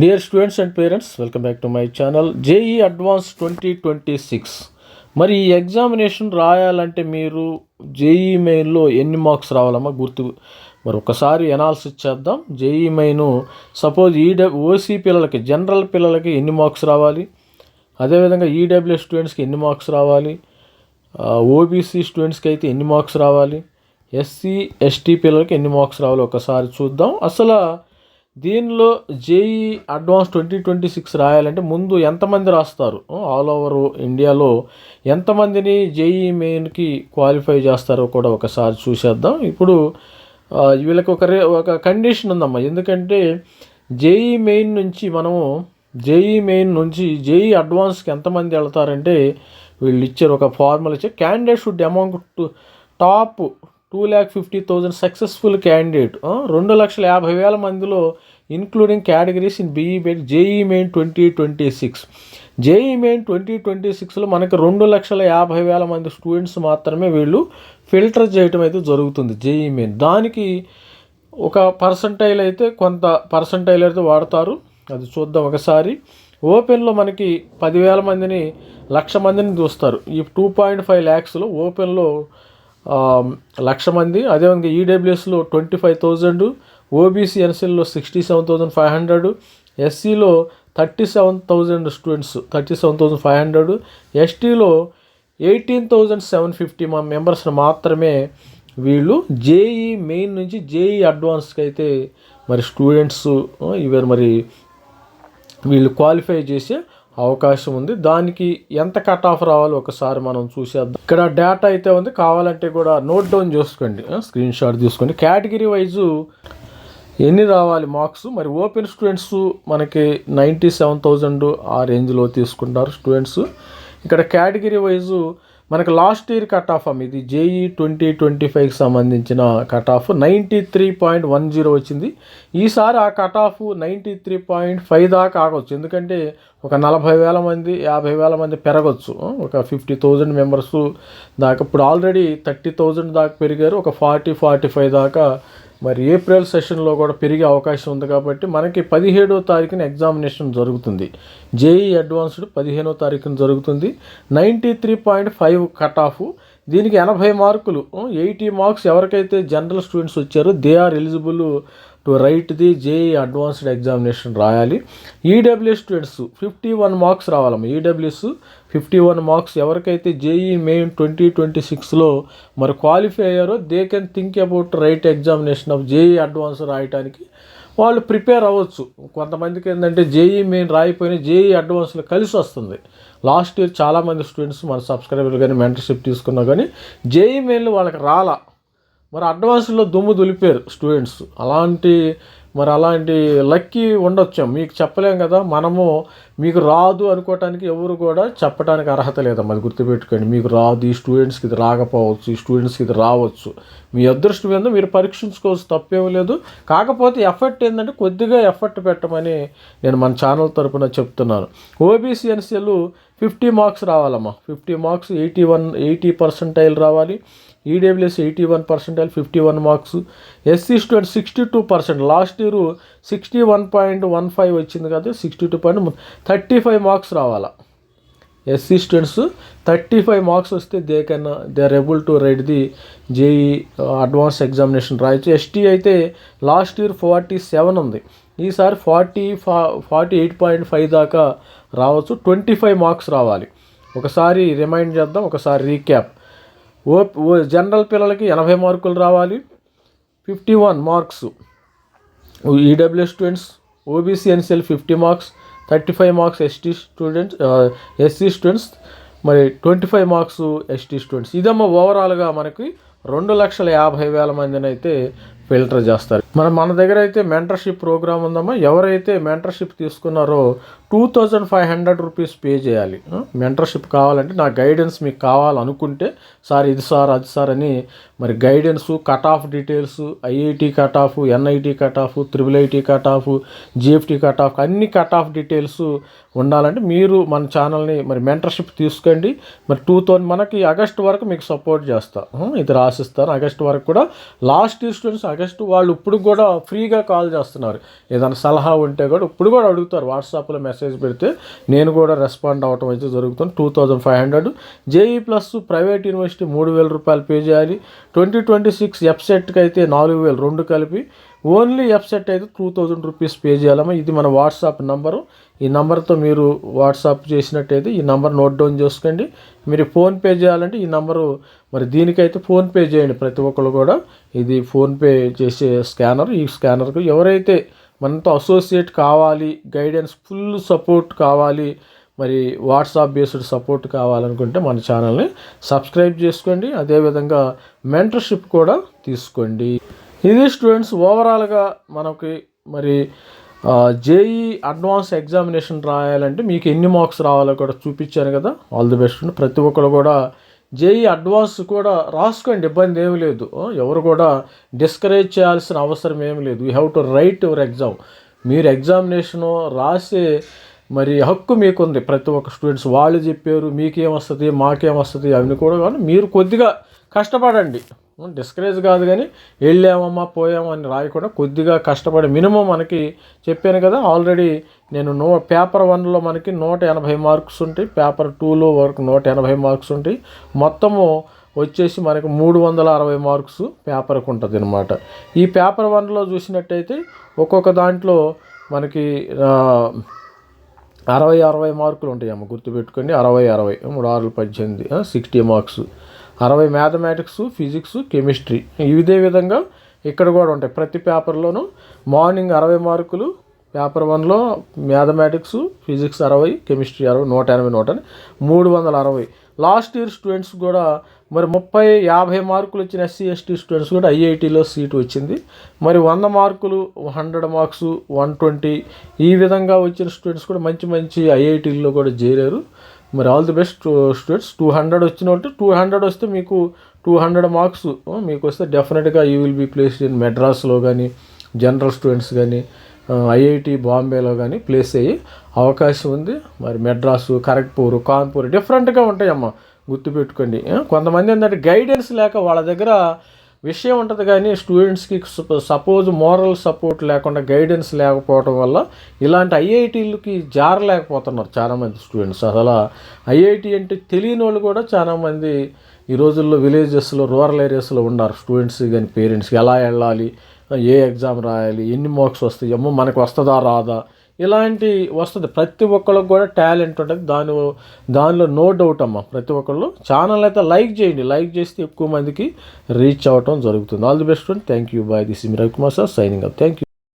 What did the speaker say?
Dear students and parents welcome back to my channel JEE advance twenty twenty six మరి ఈ examination రాయాలంటే మీరు JEE మెయిన్లో ఎన్ని marks రావాలమ్మా గుర్తు మరి ఒకసారి ఎనాలిసిస్ చేద్దాం. జేఈ మెయిన్ సపోజ్ ఈడ ఓసీ పిల్లలకి జనరల్ పిల్లలకి ఎన్ని మార్క్స్ రావాలి? అదేవిధంగా ఈడబ్ల్యూ స్టూడెంట్స్కి ఎన్ని మార్క్స్ రావాలి? ఓబీసీ స్టూడెంట్స్కి అయితే ఎన్ని మార్క్స్ రావాలి? ఎస్సీ ఎస్టీ పిల్లలకి ఎన్ని మార్క్స్ రావాలి? ఒకసారి చూద్దాం. అసలు దీనిలో JEE advance twenty twenty six రాయాలంటే ముందు ఎంతమంది రాస్తారు? ఆల్ ఓవర్ ఇండియాలో ఎంతమందిని జేఈ మెయిన్కి క్వాలిఫై చేస్తారో కూడా ఒకసారి చూసేద్దాం. ఇప్పుడు వీళ్ళకి ఒక రే ఒక కండిషన్ ఉందమ్మా. ఎందుకంటే జేఈ మెయిన్ నుంచి మనము జేఈ మెయిన్ నుంచి జేఈ అడ్వాన్స్కి ఎంతమంది వెళ్తారంటే వీళ్ళు ఇచ్చారు ఒక ఫార్ములా ఇచ్చారు candidate should amount to top two lakh fifty thousand successful candidate రెండు లక్షల యాభై వేల మందిలో including categories in BE main JEE main twenty twenty six JEE main twenty twenty సిక్స్లో మనకి రెండు లక్షల యాభై వేల మంది స్టూడెంట్స్ మాత్రమే వీళ్ళు ఫిల్టర్ చేయటం అయితే జరుగుతుంది జేఈ మెయిన్ దానికి ఒక పర్సంటైల్ అయితే కొంత పర్సంటైల్ అయితే వాడతారు. అది చూద్దాం ఒకసారి. ఓపెన్లో మనకి పదివేల మందిని లక్ష మందిని చూస్తారు. ఈ టూ పాయింట్ ఫైవ్ ల్యాక్స్లో ఓపెన్లో లక్ష మంది. అదేవిధంగా ఈడబ్ల్యూఎస్లో twenty five thousand OBC ఎన్సీల్లో sixty seven thousand five hundred ఎస్సీలో thirty seven thousand students thirty seven thousand five hundred ఎస్టీలో eighteen thousand seven fifty మా మెంబర్స్ని మాత్రమే వీళ్ళు జేఈ మెయిన్ నుంచి జేఈ అడ్వాన్స్కి అయితే మరి స్టూడెంట్స్ ఇవే మరి వీళ్ళు క్వాలిఫై చేసే అవకాశం ఉంది. దానికి ఎంత కట్ ఆఫ్ రావాలో ఒకసారి మనం చూసేద్దాం. ఇక్కడ డేటా అయితే ఉంది. కావాలంటే కూడా నోట్ డౌన్ చేసుకోండి. స్క్రీన్ షాట్ తీసుకోండి. కేటగిరీ వైజు ఎన్ని రావాలి మార్క్స్ మరి ఓపెన్ స్టూడెంట్స్ మనకి నైంటీ సెవెన్ థౌజండ్ ఆ రేంజ్లో తీసుకుంటారు స్టూడెంట్స్ ఇక్కడ కేటగిరీ వైజు మనకు లాస్ట్ ఇయర్ కట్ ఆఫ్ అమ్మ ఇది జేఈ ట్వంటీ ట్వంటీ ఫైవ్కి సంబంధించిన cut off ninety three point one zero వచ్చింది. ఈసారి ఆ cut off ninety three point five దాకా ఆగవచ్చు ఎందుకంటే ఒక నలభై వేల మంది యాభై వేల మంది పెరగచ్చు. ఒక ఫిఫ్టీ థౌజండ్ మెంబర్స్ దాకా ఇప్పుడు ఆల్రెడీ థర్టీ థౌజండ్ దాకా పెరిగారు. ఒక ఫార్టీ ఫార్టీ ఫైవ్ దాకా మరి ఏప్రిల్ సెషన్లో కూడా పెరిగే అవకాశం ఉంది కాబట్టి మనకి పదిహేడో తారీఖున ఎగ్జామినేషన్ జరుగుతుంది. జేఈ అడ్వాన్స్డ్ పదిహేనో తారీఖున జరుగుతుంది. Ninety three point five cut off దీనికి ఎనభై మార్కులు ఎయిటీ మార్క్స్ ఎవరికైతే జనరల్ స్టూడెంట్స్ వచ్చారో they are eligible to write the JEE advanced examination రాయాలి. EW students fifty one marks రావాలమ్మా. EWS fifty one marks ఎవరికైతే జేఈ మెయిన్ ట్వంటీ ట్వంటీ సిక్స్లో మరి qualify అయ్యారో they can think about write examination of JEE advance రాయటానికి వాళ్ళు prepare అవ్వచ్చు. కొంతమందికి ఏంటంటే జేఈ మెయిన్ రాయిపోయిన జేఈ అడ్వాన్స్లో కలిసి వస్తుంది. లాస్ట్ ఇయర్ చాలామంది స్టూడెంట్స్ మన సబ్స్క్రైబర్లు కానీ మెంటర్షిప్ తీసుకున్నా కానీ జేఈ మెయిన్లు వాళ్ళకి రాలా. మరి అడ్వాన్స్లో దుమ్ము దులిపారు స్టూడెంట్స్ అలాంటి మరి అలాంటి లక్కీ ఉండొచ్చు. మీకు చెప్పలేం కదా మనము మీకు రాదు అనుకోవటానికి ఎవరు కూడా చెప్పడానికి అర్హత లేదమ్మా అది గుర్తుపెట్టుకోండి మీకు రాదు ఈ స్టూడెంట్స్కి ఇది రాకపోవచ్చు ఈ స్టూడెంట్స్కి ఇది రావచ్చు. మీ అదృష్టం ఏందో మీరు పరీక్షించుకోవచ్చు తప్పేం లేదు. కాకపోతే ఎఫర్ట్ ఏంటంటే కొద్దిగా ఎఫర్ట్ పెట్టమని నేను మన ఛానల్ తరపున చెప్తున్నాను. OBC NCL fifty marks రావాలమ్మా. Fifty marks eighty one eighty percentile రావాలి. EWS eighty one percentile fifty one marks SC student sixty two percent last year sixty one point one five వచ్చింది కదా sixty two point thirty five marks రావాలా? SC students thirty five marks వస్తే they can they are able to write the JEE advance examination రాయొచ్చు. ST అయితే last year forty seven ఉంది. ఈసారి forty ఫా forty eight point five దాకా రావచ్చు. Twenty five marks రావాలి. ఒకసారి రిమైండ్ చేద్దాం ఒకసారి రీక్యాప్ ఓ ఓ జనరల్ పిల్లలకి ఎనభై మార్కులు రావాలి. Fifty one marks. EW students OBC NCL fifty marks thirty five marks ST students SC students మరి twenty five marks ST students ఇదమ్మ ఓవరాల్గా మనకి రెండు లక్షల యాభై వేల మందిని అయితే ఫిల్టర్ చేస్తారు. మన మన దగ్గర అయితే మెంటర్షిప్ ప్రోగ్రామ్ ఉందమ్మా. ఎవరైతే మెంటర్షిప్ తీసుకున్నారో two thousand five hundred rupees pay చేయాలి. మెంటర్షిప్ కావాలంటే నా గైడెన్స్ మీకు కావాలనుకుంటే సార్ ఇది సార్ అది సార్ అని మరి guidance cut off details IIT cut off NIT cut off triple IT cut off GFT cut off అన్ని కట్ ఆఫ్ డీటెయిల్స్ ఉండాలంటే మీరు మన ఛానల్ని మరి మెంటర్షిప్ తీసుకోండి. మరి టూ థౌజండ్ మనకి ఆగస్ట్ వరకు మీకు సపోర్ట్ చేస్తా. ఇది రాసిస్తాను. ఆగస్ట్ వరకు కూడా లాస్ట్ ఇయర్ స్టూడెంట్స్ ఆగస్టు వాళ్ళు ఇప్పుడు కూడా ఫ్రీగా కాల్ చేస్తున్నారు. ఏదైనా సలహా ఉంటే కూడా ఇప్పుడు కూడా అడుగుతారు. వాట్సాప్లో మెసేజ్ పెడితే నేను కూడా రెస్పాండ్ అవ్వటం అయితే జరుగుతుంది. Two thousand five hundred JEE plus private university మూడు వేల రూపాయలు పే చేయాలి. ట్వంటీ ట్వంటీ సిక్స్ ఎఫ్సెట్కి అయితే నాలుగు వేలు రెండు కలిపి ఓన్లీ వెబ్సైట్ అయితే టూ థౌజండ్ రూపీస్ పే చేయాలమ్మా. ఇది మన వాట్సాప్ నంబరు. ఈ నంబర్తో మీరు వాట్సాప్ చేసినట్టయితే ఈ నంబర్ నోట్ డౌన్ చేసుకోండి. మీరు ఫోన్పే చేయాలంటే ఈ నంబరు మరి దీనికైతే ఫోన్పే చేయండి ప్రతి ఒక్కరు కూడా. ఇది ఫోన్పే చేసే స్కానర్. ఈ స్కానర్కు ఎవరైతే మనతో అసోసియేట్ కావాలి గైడెన్స్ ఫుల్ సపోర్ట్ కావాలి మరి వాట్సాప్ బేస్డ్ సపోర్ట్ కావాలనుకుంటే మన ఛానల్ని సబ్స్క్రైబ్ చేసుకోండి. అదేవిధంగా మెంటర్షిప్ కూడా తీసుకోండి. ఇది స్టూడెంట్స్ ఓవరాల్గా మనకి మరి జేఈ అడ్వాన్స్ ఎగ్జామినేషన్ రాయాలంటే మీకు ఎన్ని మార్క్స్ రావాలో కూడా చూపించాను కదా. ఆల్ ది బెస్ట్ ప్రతి ఒక్కరు కూడా జేఈ అడ్వాన్స్ కూడా రాసుకోండి ఇబ్బంది ఏమి లేదు. ఎవరు కూడా డిస్కరేజ్ చేయాల్సిన అవసరం ఏమి లేదు. You have to write your exam మీరు ఎగ్జామినేషను రాసే మరి హక్కు మీకుంది. ప్రతి ఒక్క స్టూడెంట్స్ వాళ్ళు చెప్పారు మీకేం వస్తుంది మాకేం వస్తుంది అవన్నీ కూడా కానీ మీరు కొద్దిగా కష్టపడండి. డిస్కరేజ్ కాదు కానీ వెళ్ళామమ్మా పోయాము అని రాయకుండా కొద్దిగా కష్టపడి మినిమం మనకి చెప్పాను కదా ఆల్రెడీ నేను నో పేపర్ వన్లో మనకి నూట ఎనభై మార్క్స్ ఉంటాయి పేపర్ టూలో వరకు నూట ఎనభై మార్క్స్ ఉంటాయి. మొత్తము వచ్చేసి మనకి మూడు వందల అరవై మార్క్స్ పేపర్కి ఉంటుంది అనమాట ఈ పేపర్ వన్లో చూసినట్టయితే ఒక్కొక్క దాంట్లో మనకి అరవై అరవై మార్కులు ఉంటాయమ్మ గుర్తుపెట్టుకోండి. అరవై అరవై మూడు ఆరులు పద్దెనిమిది సిక్స్టీ మార్క్స్. అరవై మ్యాథమెటిక్స్ ఫిజిక్స్ కెమిస్ట్రీ. ఇదే విధంగా ఇక్కడ కూడా ఉంటాయి. ప్రతి పేపర్లోనూ మార్నింగ్ అరవై మార్కులు పేపర్ వన్లో మ్యాథమెటిక్స్ ఫిజిక్స్ అరవై కెమిస్ట్రీ అరవై నూట ఎనభై నూట మూడు వందల అరవై. లాస్ట్ ఇయర్ స్టూడెంట్స్ కూడా మరి ముప్పై యాభై మార్కులు వచ్చిన ఎస్సీ ఎస్టీ స్టూడెంట్స్ కూడా ఐఐటీలో సీటు వచ్చింది. మరి వంద మార్కులు హండ్రెడ్ మార్క్స్ వన్ ట్వంటీ ఈ విధంగా వచ్చిన స్టూడెంట్స్ కూడా మంచి మంచి ఐఐటీల్లో కూడా చేరారు. మరి all the best students. Two hundred వచ్చిన వాళ్ళు టూ హండ్రెడ్ వస్తే మీకు టూ హండ్రెడ్ మార్క్స్ మీకు వస్తే డెఫినెట్గా you will be placed in మెడ్రాస్లో కానీ జనరల్ స్టూడెంట్స్ కానీ ఐఐటి బాంబేలో కానీ ప్లేస్ అయ్యి అవకాశం ఉంది. మరి మెడ్రాసు కరెక్ట్పూర్ కాన్పూర్ డిఫరెంట్గా ఉంటాయమ్మా. గుర్తుపెట్టుకోండి. కొంతమంది ఏంటంటే గైడెన్స్ లేక వాళ్ళ దగ్గర విషయం ఉంటుంది కానీ స్టూడెంట్స్కి సపోజ్ మోరల్ సపోర్ట్ లేకుండా గైడెన్స్ లేకపోవడం వల్ల ఇలాంటి ఐఐటీలకి జారలేకపోతున్నారు చాలామంది స్టూడెంట్స్. అసలు ఐఐటి అంటే తెలియని వాళ్ళు కూడా చాలామంది ఈ రోజుల్లో విలేజెస్లో రూరల్ ఏరియాస్లో ఉన్నారు. స్టూడెంట్స్ కానీ పేరెంట్స్కి ఎలా వెళ్ళాలి ఏ ఎగ్జామ్ రాయాలి ఎన్ని మార్క్స్ వస్తాయి అమ్మో మనకు వస్తుందా రాదా ఇలాంటి వస్తుంది. ప్రతి ఒక్కళ్ళకి కూడా టాలెంట్ ఉంటుంది. దాని దానిలో నో డౌట్ అమ్మా ప్రతి ఒక్కళ్ళు. ఛానల్ అయితే లైక్ చేయండి. లైక్ చేస్తే ఎక్కువ మందికి రీచ్ అవ్వటం జరుగుతుంది. All the best thank you bye this me Ravikumar sir signing up thank you